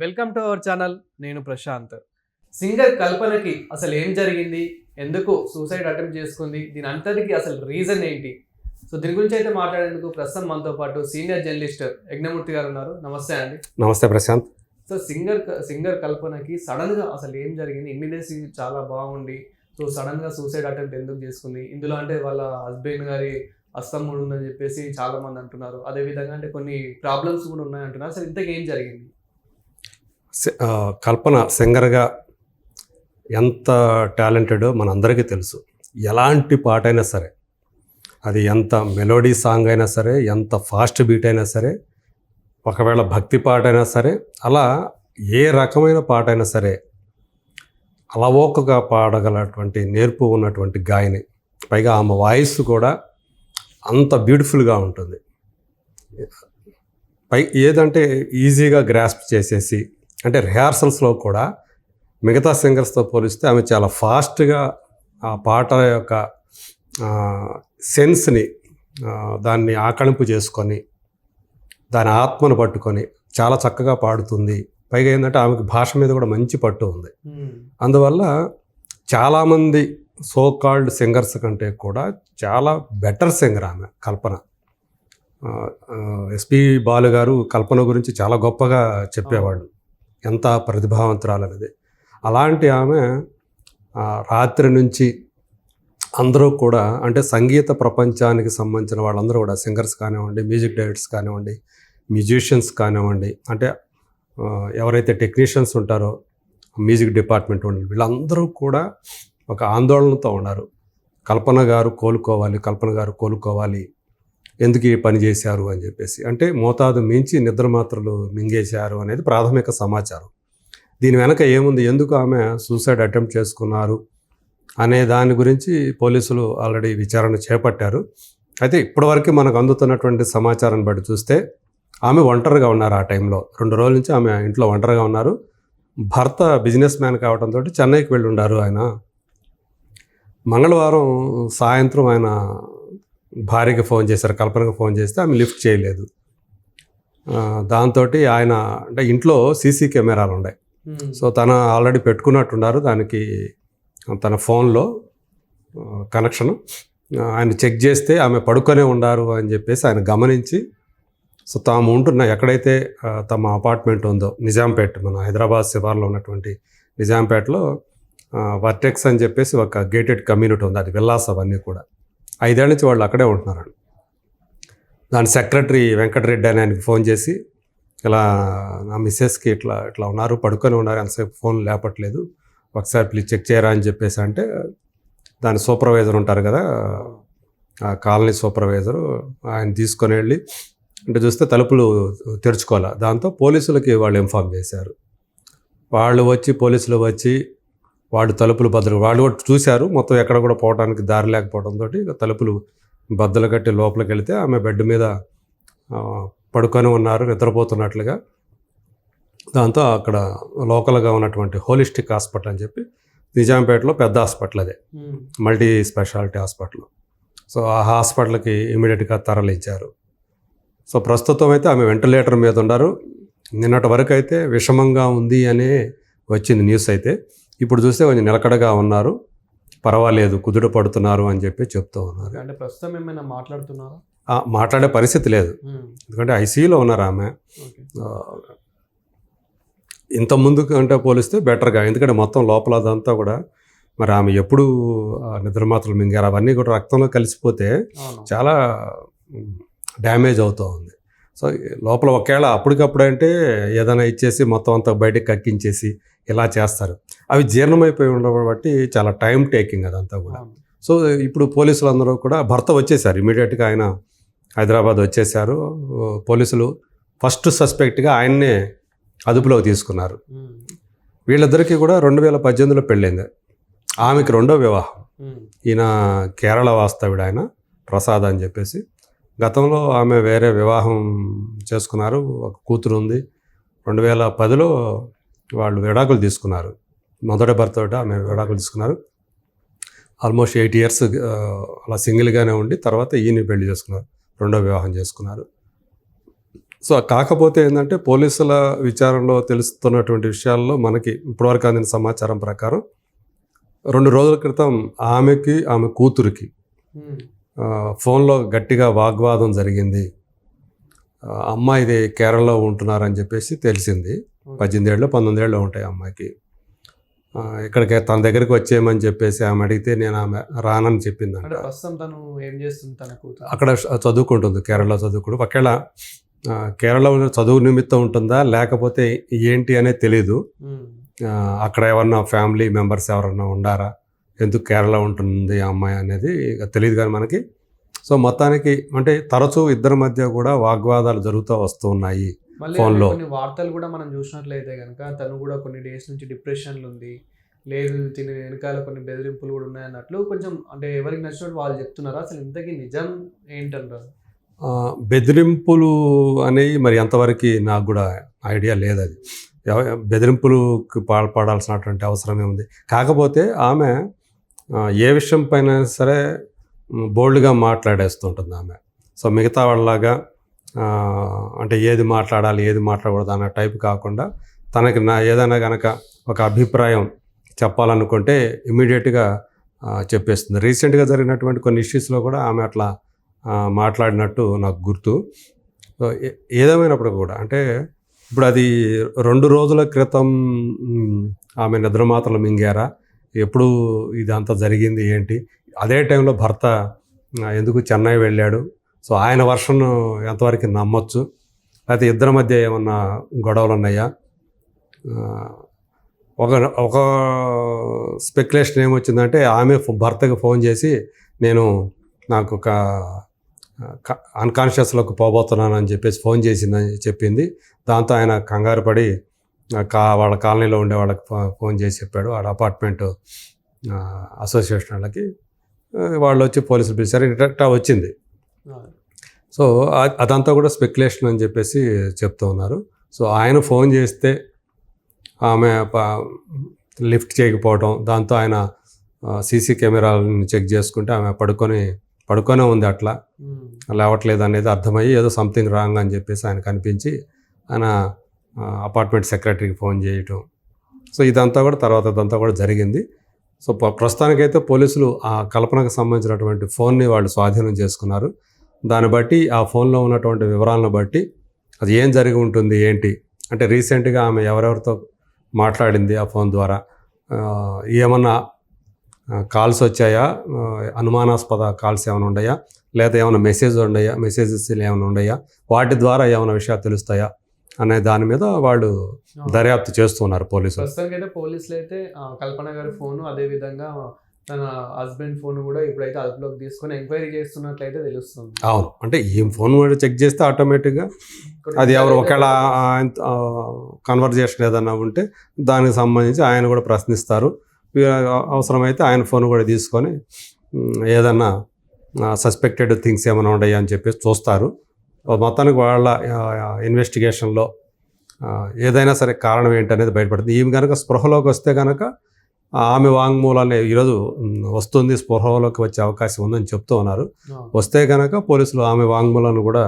Welcome to our channel నేను Prashanth. Singer కల్పనకి అసలు ఏం జరిగింది? ఎందుకు సూసైడ్ అటెంప్ట్ చేసుకుంది? దీని అంతటికి అసలు రీజన్ ఏంటి? సో దీని గురించి అయితే మాట్లాడేందుకు ప్రస్తుతం మనతో పాటు సీనియర్ జర్నలిస్ట్ యజ్ఞమూర్తి గారు ఉన్నారు. నమస్తే అండి. నమస్తే ప్రశాంత్. సో సింగర్ సింగర్ కల్పనకి సడన్గా అసలు ఏం జరిగింది? ఇన్ని డేస్ చాలా బాగుండి సో సడన్గా సూసైడ్ అటెంప్ట్ ఎందుకు చేసుకుంది? ఇందులో అంటే వాళ్ళ హస్బెండ్ గారి అస్తం కూడా ఉందని చెప్పేసి చాలా మంది అంటున్నారు. అదే విధంగా అంటే కొన్ని ప్రాబ్లమ్స్ కూడా ఉన్నాయి అంటున్నారు అసలు ఇంతకు ఏం జరిగింది? కల్పన సింగర్గా ఎంత టాలెంటెడో మనందరికీ తెలుసు. ఎలాంటి పాట అయినా సరే అది ఎంత మెలోడీ సాంగ్ అయినా సరే ఎంత ఫాస్ట్ బీట్ అయినా సరే ఒకవేళ భక్తి పాట అయినా సరే అలా ఏ రకమైన పాట అయినా సరే అలవోకగా పాడగలటువంటి నేర్పు ఉన్నటువంటి గాయని పైగా ఆమె వాయిస్ కూడా అంత బ్యూటిఫుల్గా ఉంటుంది. పై ఏదంటే ఈజీగా గ్రాస్ప్ చేసేసి అంటే రిహార్సల్స్లో కూడా మిగతా సింగర్స్తో పోలిస్తే ఆమె చాలా ఫాస్ట్గా ఆ పాట యొక్క సెన్స్ని దాన్ని ఆకళింపు చేసుకొని దాని ఆత్మను పట్టుకొని చాలా చక్కగా పాడుతుంది. పైగా ఏంటంటే ఆమెకి భాష మీద కూడా మంచి పట్టు ఉంది. అందువల్ల చాలామంది సో కాల్డ్ సింగర్స్ కంటే కూడా చాలా బెటర్ సింగర్ ఆమె కల్పన. ఎస్పి బాలు గారు కల్పన గురించి చాలా గొప్పగా చెప్పేవాళ్ళు. ఎంత ప్రతిభావంతురాలనేది అలాంటి ఆమె రాత్రి నుంచి అందరూ కూడా అంటే సంగీత ప్రపంచానికి సంబంధించిన వాళ్ళందరూ కూడా సింగర్స్ కానివ్వండి మ్యూజిక్ డైరెక్టర్స్ కానివ్వండి మ్యూజిషియన్స్ కానివ్వండి అంటే ఎవరైతే టెక్నీషియన్స్ ఉంటారో మ్యూజిక్ డిపార్ట్మెంట్ వాళ్ళు వీళ్ళందరూ కూడా ఒక ఆందోళనతో ఉన్నారు. కల్పన గారు కోలుకోవాలి కల్పన గారు కోలుకోవాలి ఎందుకు ఈ పని చేశారు అని చెప్పేసి. అంటే మోతాదు మించి నిద్ర మాత్రలు మింగేశారు అనేది ప్రాథమిక సమాచారం. దీని వెనక ఏముంది? ఎందుకు ఆమె సూసైడ్ అటెంప్ట్ చేసుకున్నారు? అనే దాని గురించి పోలీసులు ఆల్రెడీ విచారణ చేపట్టారు. అయితే ఇప్పటివరకు మనకు అందుతున్నటువంటి సమాచారాన్ని బట్టి చూస్తే ఆమె ఒంటరిగా ఉన్నారు ఆ టైంలో. రెండు రోజుల నుంచి ఆమె ఇంట్లో ఒంటరిగా ఉన్నారు. భర్త బిజినెస్ మ్యాన్ కావడంతో చెన్నైకి వెళ్ళి ఉండారు ఆయన. మంగళవారం సాయంత్రం ఆయన భార్యకి ఫోన్ చేశారు కల్పనకు ఫోన్ చేస్తే ఆమె లిఫ్ట్ చేయలేదు. దాంతో ఆయన అంటే ఇంట్లో సీసీ కెమెరాలు ఉన్నాయి సో తను ఆల్రెడీ పెట్టుకున్నట్టున్నారు దానికి తన ఫోన్లో కనెక్షన్ ఆయన చెక్ చేస్తే ఆమె పడుకొనే ఉన్నారు అని చెప్పేసి ఆయన గమనించి సో తాము ఉంటున్న ఎక్కడైతే తమ అపార్ట్మెంట్ ఉందో నిజాంపేట్ మన హైదరాబాద్ శివార్లో ఉన్నటువంటి నిజాంపేటలో వర్టెక్స్ అని చెప్పేసి ఒక గేటెడ్ కమ్యూనిటీ ఉంది అది విల్లాస్ అవన్నీ కూడా. ఐదేళ్ళ నుంచి వాళ్ళు అక్కడే ఉంటున్నారు. దాని సెక్రటరీ వెంకటరెడ్డి అని ఆయనకి ఫోన్ చేసి ఇలా నా మిస్సెస్కి ఇట్లా ఇట్లా ఉన్నారు పడుకొని ఉన్నారు ఎంతసేపు ఫోన్ లేపట్లేదు ఒకసారి ప్లీజ్ చెక్ చేయరా అని చెప్పేసి అంటే దాని సూపర్వైజర్ ఉంటారు కదా ఆ కాలనీ సూపర్వైజరు ఆయన తీసుకొని వెళ్ళి అంటే చూస్తే తలుపులు తెరుచుకోవాలి. దాంతో పోలీసులకి వాళ్ళు ఇన్ఫామ్ చేశారు. వాళ్ళు వచ్చి పోలీసులు వచ్చి వాళ్ళు తలుపులు బద్దలు వాళ్ళు కూడా చూశారు. మొత్తం ఎక్కడ కూడా పోవడానికి దారి లేకపోవడంతో తలుపులు బద్దలు కట్టి లోపలికి వెళితే ఆమె బెడ్ మీద పడుకొని ఉన్నారు నిద్రపోతున్నట్లుగా. దాంతో అక్కడ లోకల్గా ఉన్నటువంటి హోలిస్టిక్ హాస్పిటల్ అని చెప్పి నిజాంపేటలో పెద్ద హాస్పిటల్ అదే. Multi speciality hospital. సో ఆ హాస్పిటల్కి ఇమీడియట్గా తరలించారు. సో ప్రస్తుతం అయితే ఆమె వెంటిలేటర్ మీద ఉన్నారు. నిన్నటి వరకు అయితే విషమంగా ఉంది అనే వచ్చింది న్యూస్ అయితే. ఇప్పుడు చూస్తే కొంచెం నిలకడగా ఉన్నారు. పర్వాలేదు కుదుట పడుతున్నారు అని చెప్పి చెప్తూ ఉన్నారు. అంటే ప్రస్తుతం ఏమైనా మాట్లాడుతున్నారా? మాట్లాడే పరిస్థితి లేదు. ఎందుకంటే ఐసీయూలో ఉన్నారు ఆమె. ఇంత ముందు కంటే పోలిస్తే బెటర్గా. ఎందుకంటే మొత్తం లోపల అదంతా కూడా మరి ఆమె ఎప్పుడు ఆ నిద్ర మాత్రలు మింగారు. అవన్నీ కూడా రక్తంలో కలిసిపోతే చాలా డ్యామేజ్ అవుతూ ఉంది. సో లోపల ఒకవేళ అప్పటికప్పుడు అంటే ఏదైనా ఇచ్చేసి మొత్తం అంతా బయటకు కక్కించేసి ఇలా చేస్తారు. అవి జీర్ణమైపోయి ఉండడం బట్టి చాలా టైం టేకింగ్ అదంతా కూడా. సో ఇప్పుడు పోలీసులు అందరూ కూడా భర్త వచ్చేసారు. ఇమీడియట్గా ఆయన హైదరాబాద్ వచ్చేసారు. పోలీసులు ఫస్ట్ సస్పెక్ట్గా ఆయన్నే అదుపులోకి తీసుకున్నారు. వీళ్ళిద్దరికీ కూడా రెండు వేల పద్దెనిమిదిలో పెళ్ళైంది. ఆమెకి రెండో వివాహం. ఈయన కేరళ వాస్తవుడు ఆయన ప్రసాద్ అని చెప్పేసి. గతంలో ఆమె వేరే వివాహం చేసుకున్నారు. ఒక కూతురు ఉంది రెండు వేల పదిలో వాళ్ళు విడాకులు తీసుకున్నారు. మొదటి భర్త ఆమె విడాకులు తీసుకున్నారు. ఆల్మోస్ట్ ఎయిట్ ఇయర్స్ అలా సింగిల్గానే ఉండి తర్వాత ఈయన పెళ్ళి చేసుకున్నారు. రెండో వివాహం చేసుకున్నారు. సో కాకపోతే ఏంటంటే పోలీసుల విచారణలో తెలుస్తున్నటువంటి విషయాల్లో మనకి ఇప్పటివరకు అందిన సమాచారం ప్రకారం రెండు రోజుల క్రితం ఆమెకి ఆమె కూతురికి ఫోన్లో గట్టిగా వాగ్వాదం జరిగింది. ఆ, అమ్మాయి ఇది కేరళలో ఉంటున్నారని చెప్పేసి తెలిసింది. పద్దెనిమిది ఏళ్ళు పంతొమ్మిది ఏళ్ళు ఉంటాయి అమ్మాయికి ఇక్కడికి తన దగ్గరికి వచ్చేయమని చెప్పేసి ఆమె అడిగితే నేను ఆమె రానని తను ఏం చేస్తుంది కూతురు? అక్కడ చదువుకుంటుంది కేరళలో చదువుకుంటూ ఒకవేళ కేరళలో చదువు నిమిత్తం ఉంటుందా? లేకపోతే ఏంటి అనేది తెలీదు. అక్కడ ఎవరన్నా ఫ్యామిలీ మెంబర్స్ ఎవరన్నా ఉండారా? ఎందుకు కేరళ ఉంటుంది ఆ అమ్మాయి అనేది తెలియదు కానీ మనకి. సో మొత్తానికి అంటే తరచూ ఇద్దరి మధ్య కూడా వాగ్వాదాలు జరుగుతూ వస్తూ ఉన్నాయి మళ్ళీ phone లో. కొన్ని వార్తలు కూడా మనం చూసినట్లయితే కనుక తను కూడా కొన్ని డేస్ నుంచి డిప్రెషన్లు ఉంది. లేదు తిని వెనకాల కొన్ని బెదిరింపులు కూడా ఉన్నాయి అన్నట్లు కొంచెం అంటే ఎవరికి నచ్చినట్టు వాళ్ళు చెప్తున్నారు. అసలు ఇంతకీ నిజం ఏంటంటారు? బెదిరింపులు అనేవి మరి ఎంతవరకు నాకు కూడా ఐడియా లేదు అది బెదిరింపులకు పాల్పడాల్సినటువంటి అవసరం ఏముంది? కాకపోతే ఆమె ఏ విషయం పైన సరే బోల్డ్గా మాట్లాడేస్తుంటుంది ఆమె. సో మిగతా వాళ్ళలాగా అంటే ఏది మాట్లాడాలి ఏది మాట్లాడకూడదు అన్న టైప్ కాకుండా తనకి నా ఏదైనా కనుక ఒక అభిప్రాయం చెప్పాలనుకుంటే ఇమీడియట్గా చెప్పేస్తుంది. రీసెంట్గా జరిగినటువంటి కొన్ని ఇష్యూస్లో కూడా ఆమె అట్లా మాట్లాడినట్టు నాకు గుర్తు. సో ఏదేమైనప్పుడు కూడా అంటే ఇప్పుడు అది రెండు రోజుల క్రితం ఆమె నిద్రమాతలు మింగారా? ఎప్పుడు ఇదంతా జరిగింది ఏంటి? అదే టైంలో భర్త ఎందుకు చెన్నై వెళ్ళాడు? సో ఆయన వర్షన్ ఎంతవరకు నమ్మొచ్చు? లేకపోతే ఇద్దరి మధ్య ఏమన్నా గొడవలు ఉన్నాయా ఒక ఒక స్పెక్యులేషన్ ఏమొచ్చిందంటే ఆమె భర్తకు భర్తకి ఫోన్ చేసి నేను నాకు ఒక అన్కాన్షియస్లోకి పోబోతున్నాను అని చెప్పేసి ఫోన్ చేసిందని చెప్పింది. దాంతో ఆయన కంగారు పడి కా వాళ్ళ కాలనీలో ఉండే వాళ్ళకి ఫోన్ చేసి చెప్పాడు. వాళ్ళ అపార్ట్మెంట్ అసోసియేషన్ వాళ్ళకి వాళ్ళు వచ్చి పోలీసులు పిలిచారు. ఇట్లా వచ్చింది. సో అదంతా కూడా స్పెక్యులేషన్ అని చెప్పేసి చెప్తూ ఉన్నారు. సో ఆయన ఫోన్ చేస్తే ఆమె లిఫ్ట్ చేయకపోవడం దాంతో ఆయన సీసీ కెమెరాలను చెక్ చేసుకుంటే ఆమె పడుకొని పడుకొనే ఉంది అట్లా. లేవట్లేదు అనేది అర్థమయ్యి ఏదో సంథింగ్ రాంగ్ అని చెప్పేసి ఆయన కనిపించి ఆయన అపార్ట్మెంట్ సెక్రటరీకి ఫోన్ చేయటం. సో ఇదంతా కూడా తర్వాత ఇదంతా కూడా జరిగింది. సో ప్ర- ప్రస్తుతానికైతే పోలీసులు ఆ కల్పనకు సంబంధించినటువంటి ఫోన్ని వాళ్ళు స్వాధీనం చేసుకున్నారు. దాన్ని బట్టి ఆ ఫోన్లో ఉన్నటువంటి వివరాలను బట్టి అది ఏం జరిగి ఉంటుంది ఏంటి? అంటే రీసెంట్గా ఆమె ఎవరెవరితో మాట్లాడింది ఆ ఫోన్ ద్వారా? ఏమన్నా కాల్స్ వచ్చాయా? అనుమానాస్పద కాల్స్ ఏమైనా ఉన్నాయా లేదా ఏమైనా మెసేజ్ ఉన్నాయా మెసేజెస్ ఏమైనా ఉన్నాయా వాటి ద్వారా ఏమైనా విషయాలు తెలుస్తాయా? అనే దాని మీద వాళ్ళు. దర్యాప్తు చేస్తున్నారు పోలీసులు. ప్రస్తుతానికి అయితే పోలీసులు అయితే కల్పన గారి ఫోన్ అదే విధంగా తన హస్బెండ్ ఫోన్ కూడా ఇప్పుడైతే అదుపులోకి తీసుకొని ఎంక్వైరీ చేస్తున్నట్లయితే తెలుస్తుంది. అవును. అంటే ఈ ఫోన్ కూడా చెక్ చేస్తే ఆటోమేటిక్గా అది ఎవరు ఒకవేళ కన్వర్జేషన్ ఏదన్నా ఉంటే దానికి సంబంధించి ఆయన కూడా ప్రశ్నిస్తారు. అవసరమైతే ఆయన ఫోన్ కూడా తీసుకొని ఏదన్నా సస్పెక్టెడ్ థింగ్స్ ఏమైనా ఉన్నాయా అని చెప్పేసి చూస్తారు. మొత్తానికి వాళ్ళ ఇన్వెస్టిగేషన్లో ఏదైనా సరే కారణం ఏంటనేది బయటపడుతుంది. ఈమె కనుక స్పృహలోకి వస్తే కనుక ఆమె వాంగ్మూలాన్ని ఈరోజు వస్తుంది స్పృహలోకి వచ్చే అవకాశం ఉందని చెప్తూ ఉన్నారు. వస్తే కనుక పోలీసులు ఆమె వాంగ్మూలాన్ని కూడా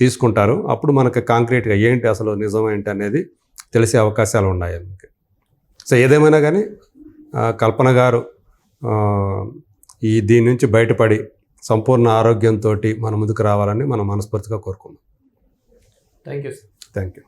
తీసుకుంటారు. అప్పుడు మనకి కాంక్రీట్గా ఏంటి అసలు నిజం ఏంటి అనేది తెలిసే అవకాశాలు ఉన్నాయి సో ఏదేమైనా కానీ కల్పన గారు ఈ దీని నుంచి బయటపడి సంపూర్ణ ఆరోగ్యంతో మన ముందుకు రావాలని మనం మనస్ఫూర్తిగా కోరుకుందాం. Thank you sir thank you